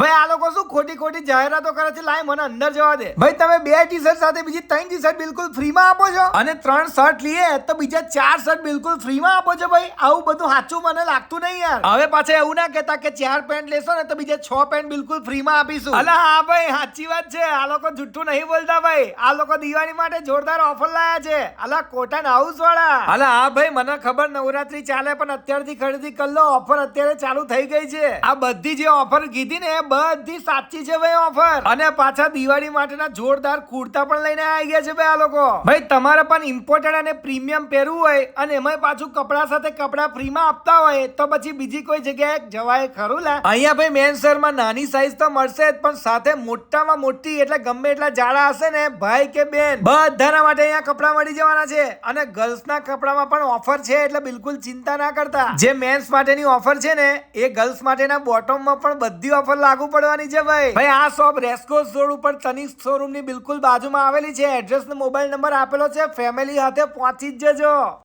ભાઈ આ લોકો શું ખોટી ખોટી જાહેરાતો કરે છે? લાય મને અંદર જવા દે. ભાઈ તમે બે ટી શર્ટ સાથે બીજી ત્રણ ટી શર્ટ બિલકુલ ફ્રીમાં આપો છો. અને ત્રણ શર્ટ લઈએ તો બીજા ચાર શર્ટ બિલકુલ ફ્રીમાં આપો છો ભાઈ. આવું બધું સાચું મને લાગતું નહીં યાર. હવે પાછા એવું ના કહેતા કે ચાર પેન્ટ લેશો ને તો બીજા છ પેન્ટ બિલકુલ ફ્રીમાં આપીશું. અલા હા ભાઈ સાચી વાત છે. આ લોકો જુઠ્ઠું નહીં બોલતા ભાઈ. આ લોકો દિવાળી માટે જોરદાર ઓફર લાયા છે. અલા કોટન હાઉસ વાળા. અલા હા ભાઈ મને ખબર નવરાત્રી ચાલે પણ અત્યારથી ખરીદી કરી લો. ઓફર અત્યારે ચાલુ થઈ ગઈ છે. આ બધી જે ઓફર કીધી ને બધી સાચી છે ભાઈ ઓફર અને પાછા દિવાળી માટેના જોરદાર કુર્તા પણ લઈને આવી ગયા છે ભાઈ આ લોકો. ભાઈ, તમારે પણ ઇમ્પોર્ટેડ અને પ્રીમિયમ પહેરવું હોય અને એમાંય પાછું કપડા સાથે કપડા ફ્રીમાં આપતા હોય, તો પછી બીજી કોઈ જગ્યાએ જવાય ખરું લા. અહીંયા ભાઈ મેન શહેરમાં નાની સાઈઝ તો મળશે જ, પણ સાથે મોટામાં મોટી એટલે ગમે એટલા જાડા હશે ને, ભાઈ કે બેન. બધાના માટે અહીંયા કપડા મળી જવાના છે અને ગર્લ્સના કપડામાં પણ ઓફર છે એટલે બિલકુલ ચિંતા ના કરતા. જે મેન્સ માટેની ઓફર છે ને, એ ગર્લ્સ માટેના બોટમમાં પણ બધી ઓફર લાગુ પડવાની છે ભાઈ. ભાઈ, આ શોપ રેસ્કોસ રોડ ઉપર તનિષ્ક શોરૂમની બિલકુલ બાજુમાં આવેલી છે. એડ્રેસ ને મોબાઈલ નંબર આપેલો છે. ફેમિલી સાથે પહોંચી જ જજો.